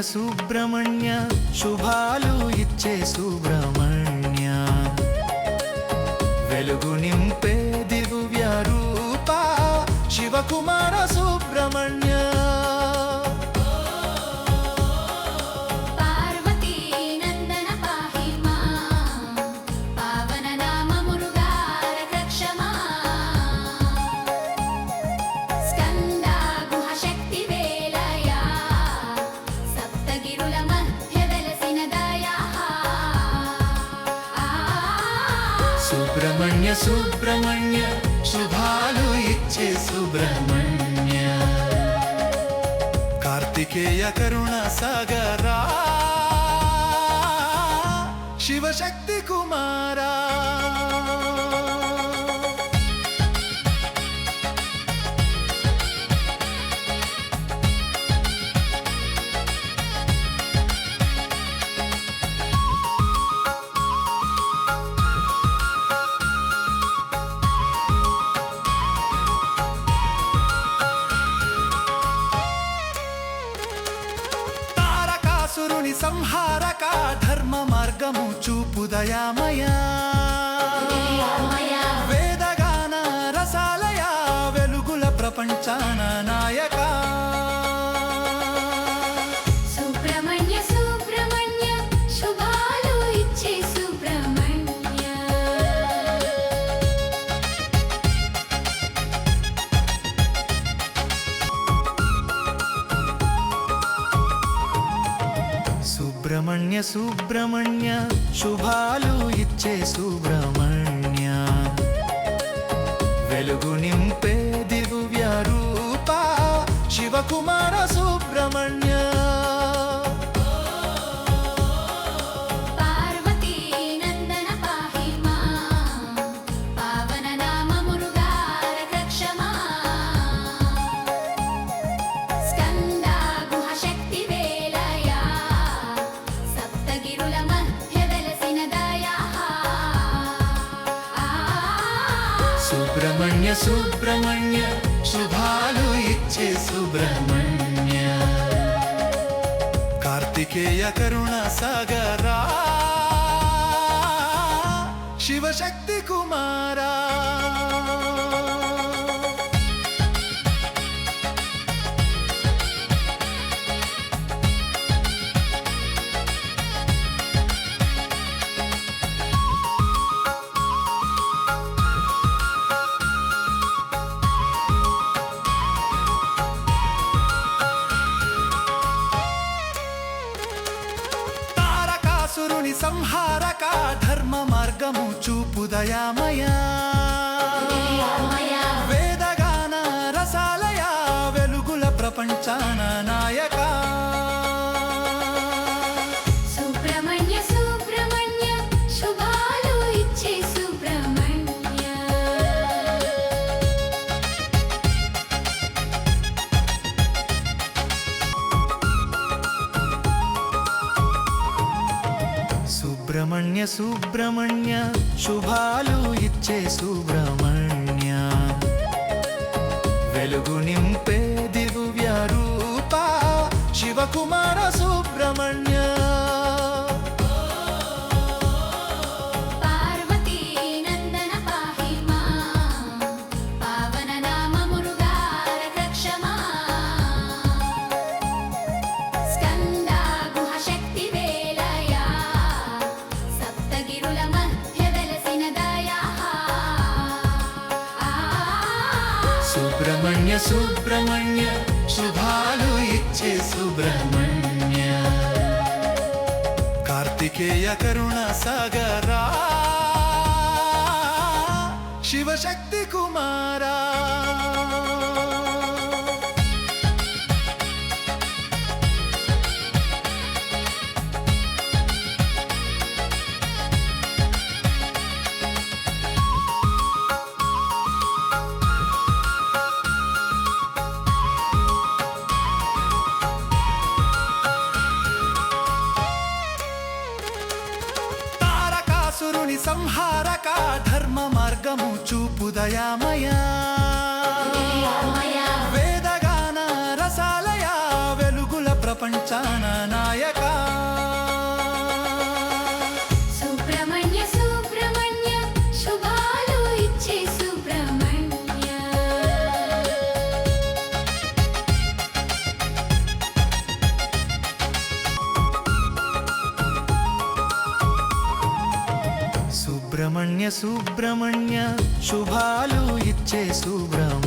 సుబ్రహ్మణ్య సుబ్రహ్మణ్య శుభాలు ఇచ్చే సుబ్రహ్మణ్య. వెలుగు నింపే దివ్య రూప శివకుమార సుబ్రహ్మణ్య. సుబ్రహ్మణ్య సుబ్రహ్మణ్య శుభాలు ఇచ్చే సుబ్రహ్మణ్య. కార్తికేయ కరుణ సాగరా శివశక్తి కుమారా. చూపు దయామయా సుబ్రహ్మణ్య సుబ్రహ్మణ్య శుభాలు ఇచ్చే సుబ్రహ్మణ్య. వెలుగు నింపే దివ్య రూప శివకుమార సుబ్రహ్మణ్య. సుబ్రహ్మణ్య సుబ్రహ్మణ్య శుభాలు ఇచ్చే సుబ్రహ్మణ్య. కార్తికేయ కరుణ సాగరా శివశక్తి కుమారా. సంహారక ధర్మ మార్గము చూపు దయామయా. వేదగాన రసాలయ వెలుగుల ప్రపంచాన నాయక. సుబ్రహ్మణ్య సుబ్రహ్మణ్య శుభాలు ఇచ్చే సుబ్రహ్మణ్య. వెలుగు నింపే ఇచ్చే సుబ్రహ్మణ్య కార్తికేయ కరుణ సాగరా శివశక్తి కుమార్ సంహారక ధర్మ మార్గము చూపు సుబ్రహ్మణ్య శుభాలు ఇచ్చే సుబ్రహ్మ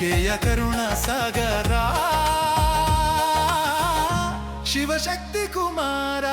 ನಂಬಿಕೆಯ ಕರುಣ ಸಾಗರ. ಶಿವಶಕ್ತಿ ಕುಮಾರ.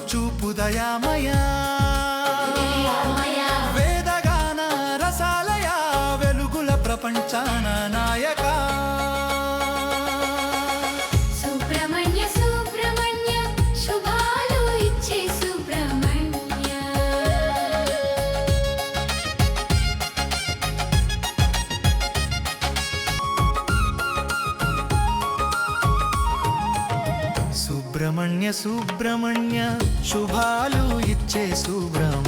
చూపు దయామయా. వేదగాన రసాలయ వెలుగుల ప్రపంచాన నాయక. సుబ్రహ్మణ్య సుబ్రహ్మణ్య. సుబ్రహ్మణ్య సుబ్రహ్మణ్య శుభాలు ఇచ్చే శుభ్రం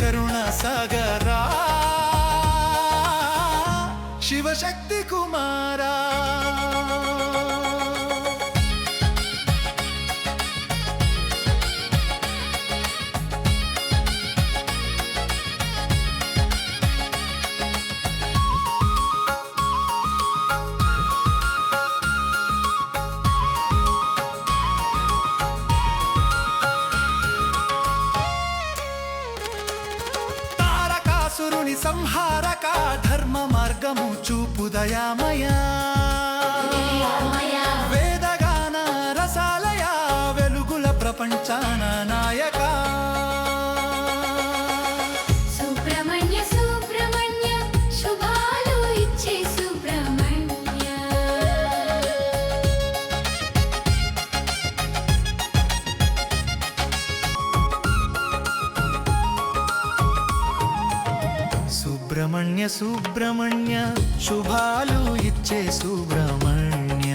కరుణ సాగరా. శివశక్తి కుమారా. హృదయామయ. వేదగాన రసాలయా వెలుగుల ప్రపంచానా. సుబ్రహ్మణ్య సుబ్రహ్మణ్య శుభాలు ఇచ్చే సుబ్రహ్మణ్య.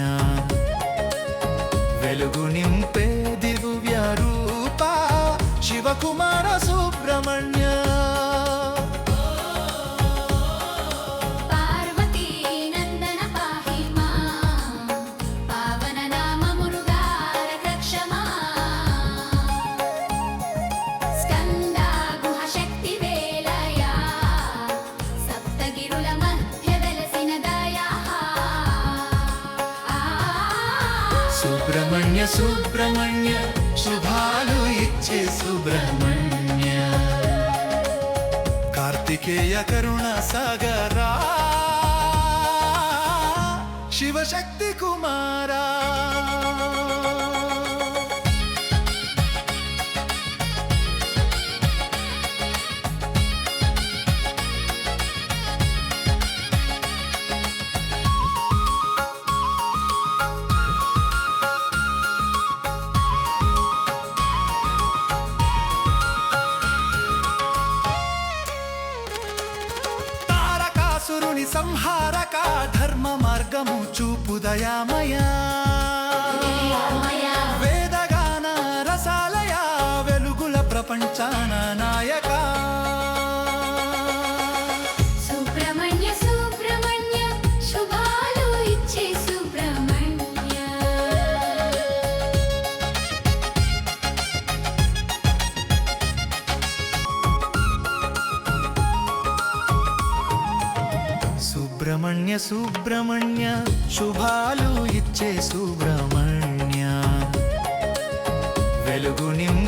వెలుగు నింపే దివ్య రూప శివకుమార్ కరుణ సాగరా. శివశక్తి కుమారా. ప్రపంచాన నాయక. సుబ్రహ్మణ్య సుబ్రహ్మణ్య శుభాలు ఇచ్చే సుబ్రహ్మణ్య. సుబ్రహ్మణ్య సుబ్రహ్మణ్య శుభాలు ఇచ్చే సుబ్రహ్మణ్య. వెలుగు నింపే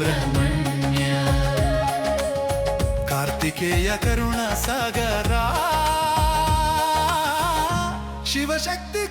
సుబ్రహ్మణ్య కార్తికేయ కరుణ సాగరా శివశక్తి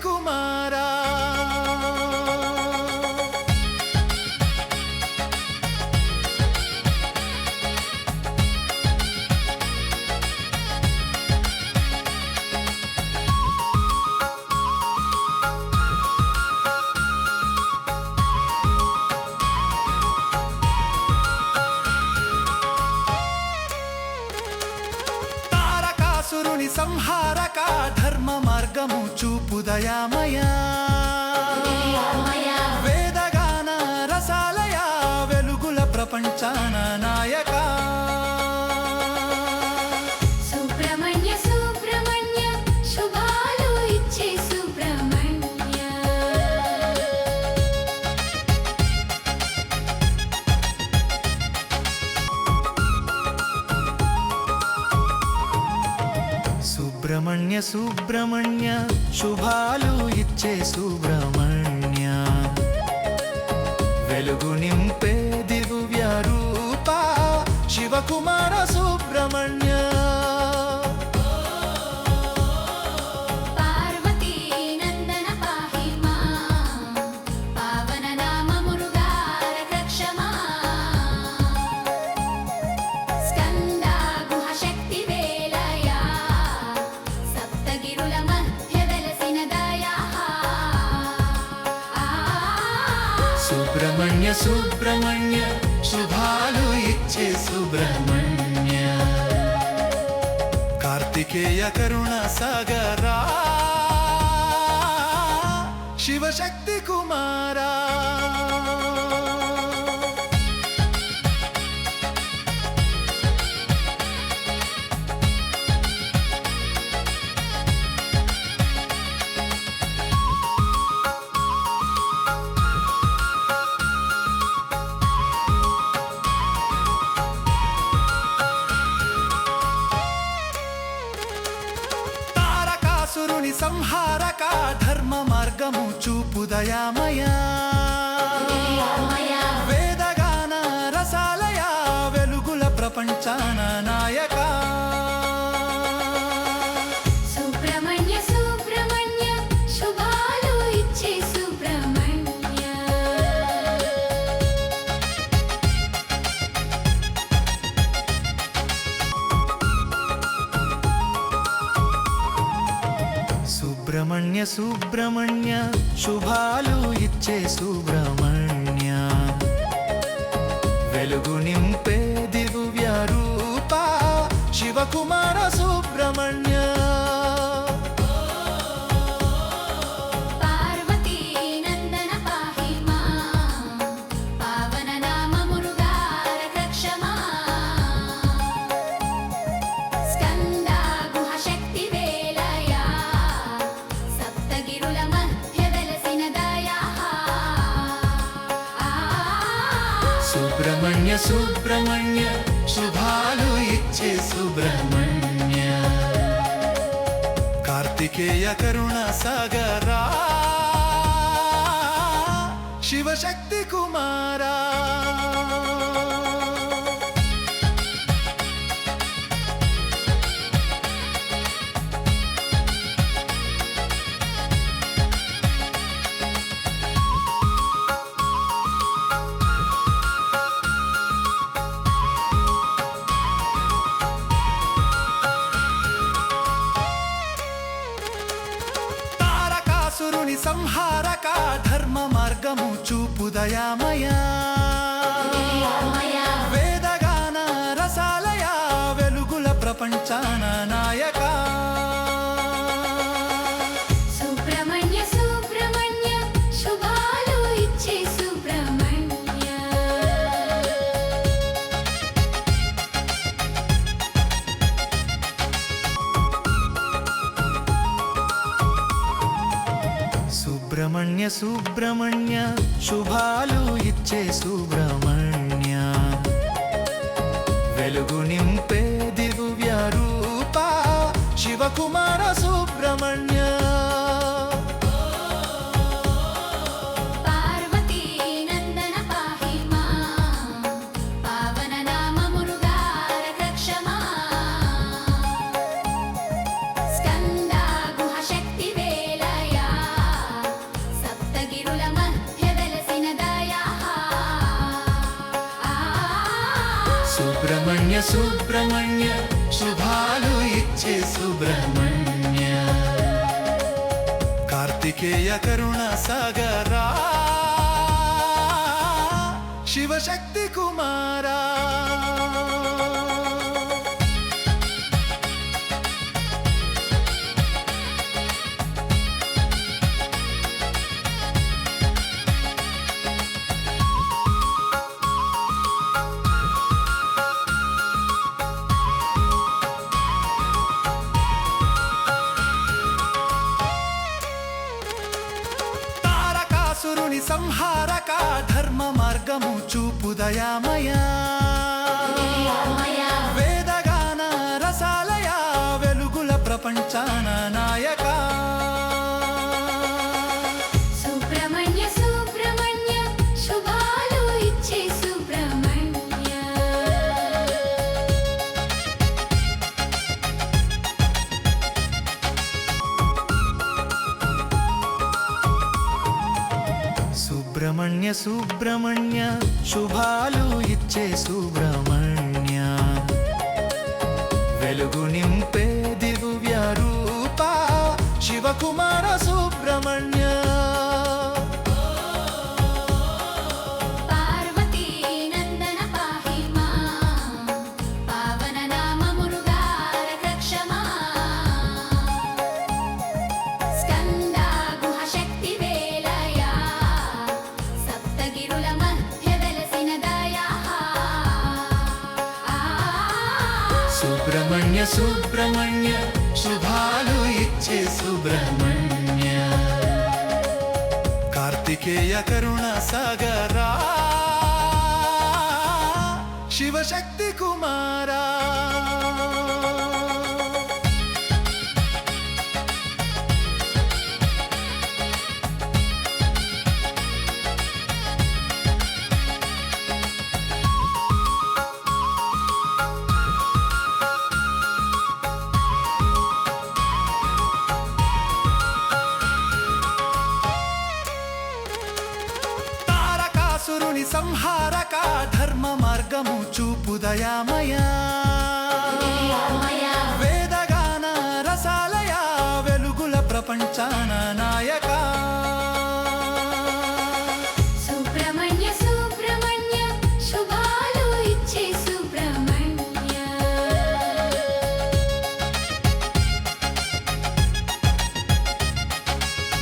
సుబ్రహ్మణ్య శుభాలు ఇచ్చే సుబ్రహ్మణ్య. కార్తికేయ కరుణ సాగరా శివశక్తి కుమారా. సుబ్రహ్మణ్య శుభాలు ఇచ్చే సుబ్రహ్మణ్య. వెలుగు నింపే దివ్య రూప శివకుమార సుబ్రహ్మణ్య శుభాలు ఇచ్చే సుబ్రహ్మణ్య. కార్తికేయ కరుణ సాగరా. శివశక్తి కుమారా. సుబ్రహ్మణ్య శుభాలు ఇచ్చే సుబ్రహ్మణ్య. వెలుగు నింపే సుబ్రహ్మణ్య సుబ్రహ్మణ్య శుభాలు ఇచ్చే సుబ్రహ్మణ్య. కార్తికేయ కరుణ సాగరా శివశక్తి కుమారా. దయామయ సుబ్రహ్మణ్య సుబ్రహ్మణ్య శుభాలు ఇచ్చే సుబ్రహ్మణ్య. వెలుగు నింపే దివ్య రూప శివకుమార సుబ్రహ్మణ్య సుబ్రహ్మణ్య శుభాలు ఇచ్చే సుబ్రహ్మణ్య. కార్తికేయ కరుణ సాగరా శివశక్తి కుమారా. Daya Maya.